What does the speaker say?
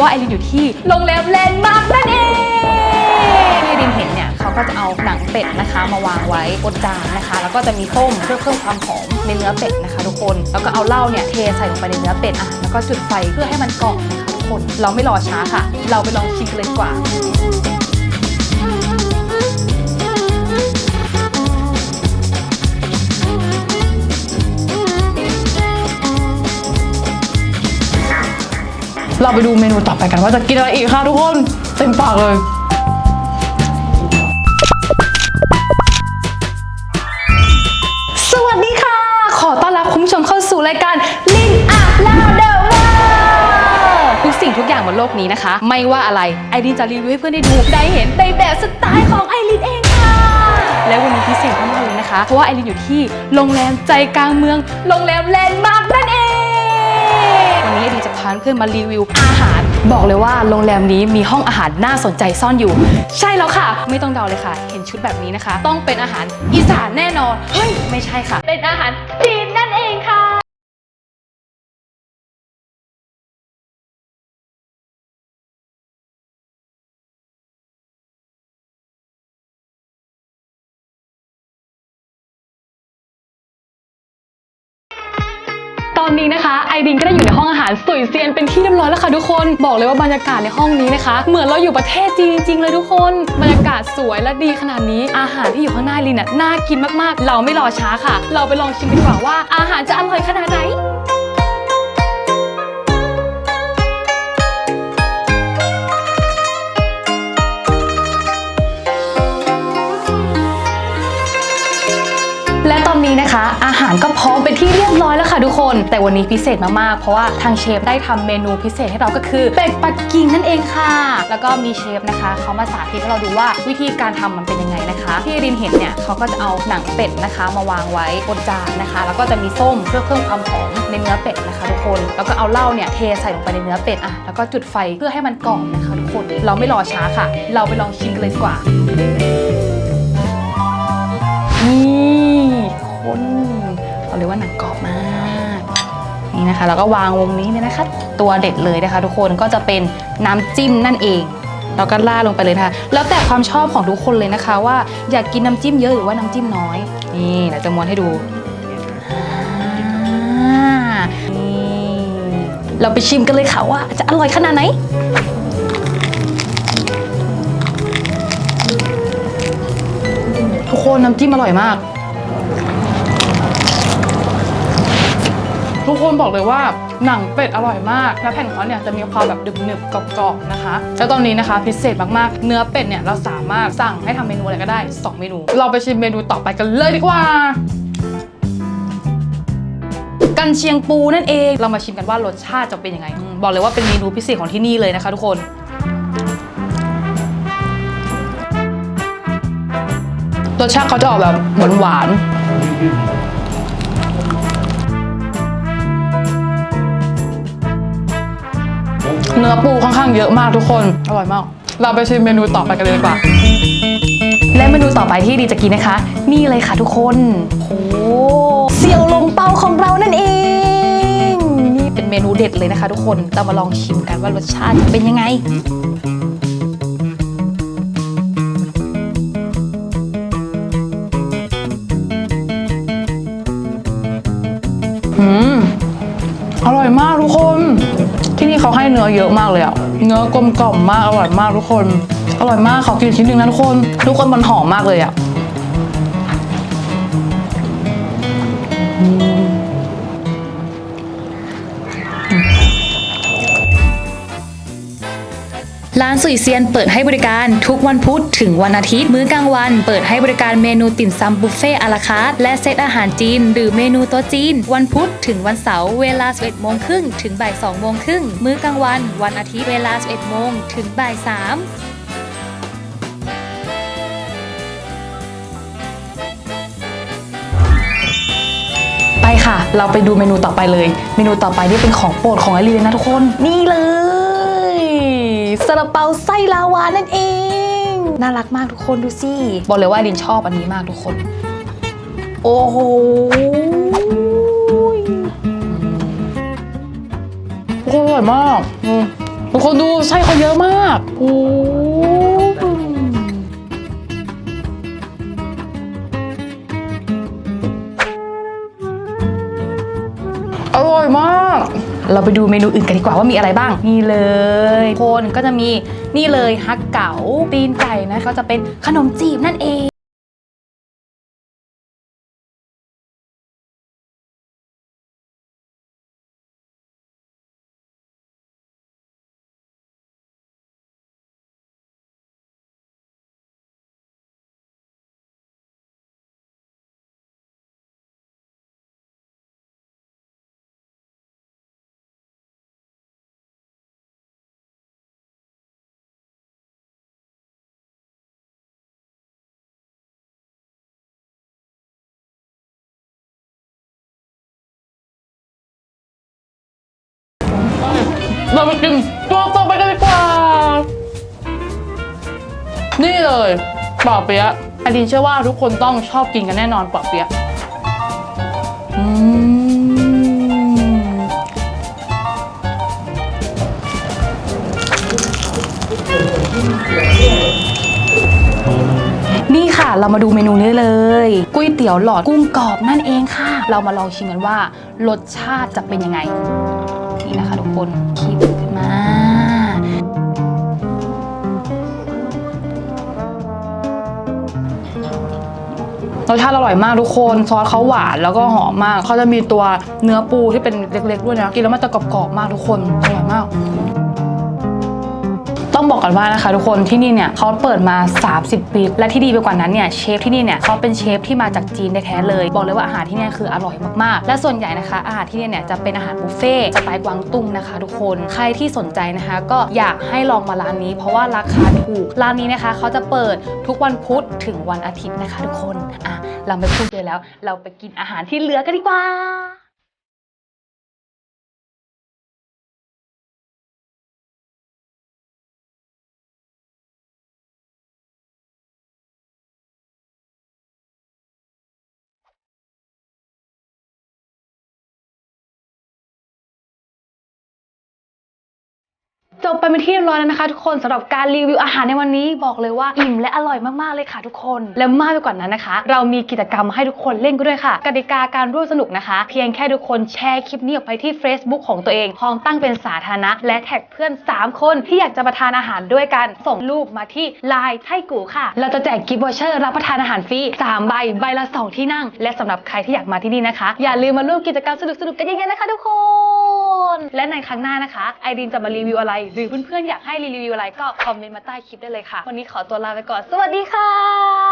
ะว่าไอรินอยู่ที่โรงแรมแลนด์มาร์กนั่นเองที่ไอรินเห็นเนี่ยเขาก็จะเอาหนังเป็ดนะคะมาวางไว้บนจานนะคะ แล้วก็จะมีต้มเพื่อเพิ่มความหอมในเนื้อเป็ดนะคะ ทุกคน แล้วก็เอาเหล้าเนี่ยเทใส่ลงไปในเนื้อเป็ดอะแล้วก็จุดไฟเพื่อให้มันกรอบนะคะทุกคน เราไม่รอช้าค่ะ เราไปลองชิมกันเลยดีกว่า เราไปดูเมนูต่อไปกันว่าจะกินอะไรอีกค่ะทุกคนเต็มปากเลยสวัสดีค่ะ ขอต้อนรับคุณผู้ชมเข้าสู่รายการลินอาลาเดอว่าทุกสิ่งทุกอย่างบนโลกนี้นะคะ ไม่ว่าอะไรไอรินจะรีวิวให้เพื่อนได้ดูได้เห็นในแบบสไตล์ของไอรินเองค่ะ และวันนี้พิเศษมากเลยนะคะ เพราะว่าไอรินอยู่ที่โรงแรมใจกลางเมือง โรงแรมแลนด์มาร์กนั่นเอง นนี้ไอรินจะพาเพื่อนมารีวิวอาหาร บอกเลยว่าโรงแรมนี้มีห้องอาหารน่าสนใจซ่อนอยู่ ใช่แล้วค่ะ ไม่ต้องเดาเลยค่ะ เห็นชุดแบบนี้นะคะ ต้องเป็นอาหารอีสานแน่นอนเฮ้ยไม่ใช่ค่ะ เป็นอาหารจีน ตอนนี้นะคะไอดินก็ได้อยู่ในห้องอาหารสวยเซียนเป็นที่เรียบร้อยแล้วค่ะทุกคนบอกเลยว่าบรรยากาศในห้องนี้นะคะ เหมือนเราอยู่ประเทศจีนจริงๆเลยทุกคนบรรยากาศสวยและดีขนาดนี้อาหารที่อยู่ข้างหน้าลินน่ะน่ากินมากๆ เราไม่รอช้าค่ะ เราไปลองชิมกันดีกว่าว่าอาหารจะอร่อยขนาดไหน อาหารก็พร้อมเป็นที่เรียบร้อยแล้วค่ะทุกคน แต่วันนี้พิเศษมากๆ เพราะว่าทางเชฟได้ทำเมนูพิเศษให้เราก็คือเป็ดปักกิ่งนั่นเองค่ะ แล้วก็มีเชฟนะคะเขามาสาธิตให้เราดูว่าวิธีการทำมันเป็นยังไงนะคะ ที่รินเห็นเนี่ยเขาก็จะเอาหนังเป็ดนะคะ มาวางไว้บนจานนะคะ แล้วก็จะมีส้มเพื่อเพิ่มความหอมในเนื้อเป็ดนะคะทุกคน แล้วก็เอาเหล้าเนี่ยเทใส่ลงไปในเนื้อเป็ดอะแล้วก็จุดไฟเพื่อให้มันกรอบนะคะทุกคน เราไม่รอช้าค่ะ เราไปลองชิมกันเลยดีกว่านี่ เลยว่าหนังกรอบมากนี่นะคะแล้วก็วางวงนี้เลยนะคะ ตัวเด็ดเลยนะคะ ทุกคนก็จะเป็นน้ำจิ้มนั่นเองแล้วก็ราลงไปเลยนะคะแล้วแต่ความชอบของทุกคนเลยนะคะ ว่าอยากกินน้ำจิ้มเยอะหรือว่าน้ำจิ้มน้อย นี่เดี๋ยวจะม้วนให้ดูเราไปชิมกันเลยค่ะว่าจะอร่อยขนาดไหนทุกคนน้ำจิ้มอร่อยมาก ทุกคนบอกเลยว่าหนังเป็ดอร่อยมาก และแผ่นของเขาเนี่ยจะมีความแบบดึบๆกรอบๆนะคะ แล้วตอนนี้นะคะพิเศษมากๆ เนื้อเป็ดเนี่ยเราสามารถสั่งให้ทำเมนูอะไรก็ได้ 2 เมนู เราไปชิมเมนูต่อไปกันเลยดีกว่า กันเชียงปูนั่นเอง เรามาชิมกันว่ารสชาติจะเป็นยังไง บอกเลยว่าเป็นเมนูพิเศษของที่นี่เลยนะคะ ทุกคนรสชาติเขาจะออกแบบหวานๆ เนื้อปูค่อนข้างเยอะมากทุกคน อร่อยมาก เราไปชิมเมนูต่อไปกันเลยดีกว่า และเมนูต่อไปที่ดีจะกินนะคะ นี่เลยค่ะทุกคนโอ้เสี่ยวลงเปาของเรานั่นเอง นี่เป็นเมนูเด็ดเลยนะคะ ทุกคนเรามาลองชิมกันว่ารสชาติเป็นยังไง นี่เขาให้เนื้อเยอะมากเลยอะเนื้อกลมกล่อมมากอร่อยมากทุกคน อร่อยมากขอกินชิ้นหนึ่งนะทุกคน ทุกคนมันหอมมากเลยอะ ร้านสุยเซียนเปิดให้บริการทุกวันพุธถึงวันอาทิตย์ มื้อกลางวัน เปิดให้บริการเมนูติ่มซำบุฟเฟ่อาราคาร์ทและเซตอาหารจีน หรือเมนูโต๊ะจีน วันพุธถึงวันเสาร์เวลา 11โมงครึ่งถึงบ่าย2โมงครึ่งมื้อกลางวัน วันอาทิตย์เวลา 11โมงถึงบ่าย3ไปค่ะ เราไปดูเมนูต่อไปเลย เมนูต่อไปนี่เป็นของโปรดของไอรีเลยนะทุกคน นี่เลย ซาลาเปาไส้ลาวานั่นเอง น่ารักมากทุกคนดูสิบอกเลยว่าไอรินชอบอันนี้มากทุกคน โอ้โหโอ้โหอร่อยมากทุกคนดูไส้เขาเยอะมากโอ้อร่อยมาก เราไปดูเมนูอื่นกันดีกว่าว่ามีอะไรบ้าง นี่เลยคนก็จะมีนี่เลยฮักเก๋าตีนไก่นะก็จะเป็นขนมจีบนั่นเอง เราไปกินตัวต่อไปกันดีกว่า นี่เลยปอเปี๊ยะอดินเชื่อว่าทุกคนต้องชอบกินกันแน่นอนปอเปี๊ยะอืมนี่ค่ะเรามาดูเมนูนี้เลยก๋วยเตี๋ยวหลอดกุ้งกรอบนั่นเองค่ะ เรามาลองชิมกันว่ารสชาติจะเป็นยังไง นี่นะคะทุกคนคีบขึ้นมารสชาติอร่อยมากทุกคนซอสเขาหวานแล้วก็หอมมากเขาจะมีตัวเนื้อปูที่เป็นเล็กๆด้วยนะกินแล้วมันจะกรอบๆมากทุกคนอร่อยมาก บอกก่อนว่านะคะ ทุกคนที่นี่เนี่ยเขาเปิดมา 30 ปี และที่ดีไปกว่านั้นเนี่ยเชฟที่นี่เนี่ยเขาเป็นเชฟที่มาจากจีนแท้ๆเลย บอกเลยว่าอาหารที่นี่คืออร่อยมากๆ และส่วนใหญ่นะคะ อาหารที่นี่เนี่ยจะเป็นอาหารบุฟเฟ่สไตล์กวางตุ้งนะคะ ทุกคนใครที่สนใจนะคะ ก็อยากให้ลองมาร้านนี้ เพราะว่าราคาถูกร้านนี้นะคะเขาจะเปิดทุกวันพุธถึงวันอาทิตย์นะคะ ทุกคนอะเราไม่พูดเยแล้ว เราไปกินอาหารที่เหลือกันดีกว่า จบไปเป็นที่เรียบร้อยแล้วนะคะ ทุกคนสำหรับการรีวิวอาหารในวันนี้บอกเลยว่าอิ่มและอร่อยมากๆเลยค่ะทุกคน และมากไปกว่านั้นนะคะ เรามีกิจกรรมมาให้ทุกคนเล่นกันด้วยค่ะ กติกาการร่วมสนุกนะคะ เพียงแค่ทุกคนแชร์คลิปนี้ออกไปที่ Facebook ของตัวเองพร้อมตั้งเป็นสาธารณะ และแท็กเพื่อน 3 คนที่อยากจะประทานอาหารด้วยกัน ส่งรูปมาที่ไลน์ไทกูค่ะ เราจะแจกกิฟต์วอเชอร์รับประทานอาหารฟรี3ใบใบละสองที่นั่ง และสำหรับใครที่อยากมาที่นี่นะคะ อย่าลืมมาร่วมกิจกรรมสนุกๆกันเยอะๆนะคะ ทุกคน และในครั้งหน้านะคะไอดินจะมารีวิวอะไร หรือเพื่อนๆอยากให้รีวิวอะไรก็คอมเมนต์มาใต้คลิปได้เลยค่ะ วันนี้ขอตัวลาไปก่อน สวัสดีค่ะ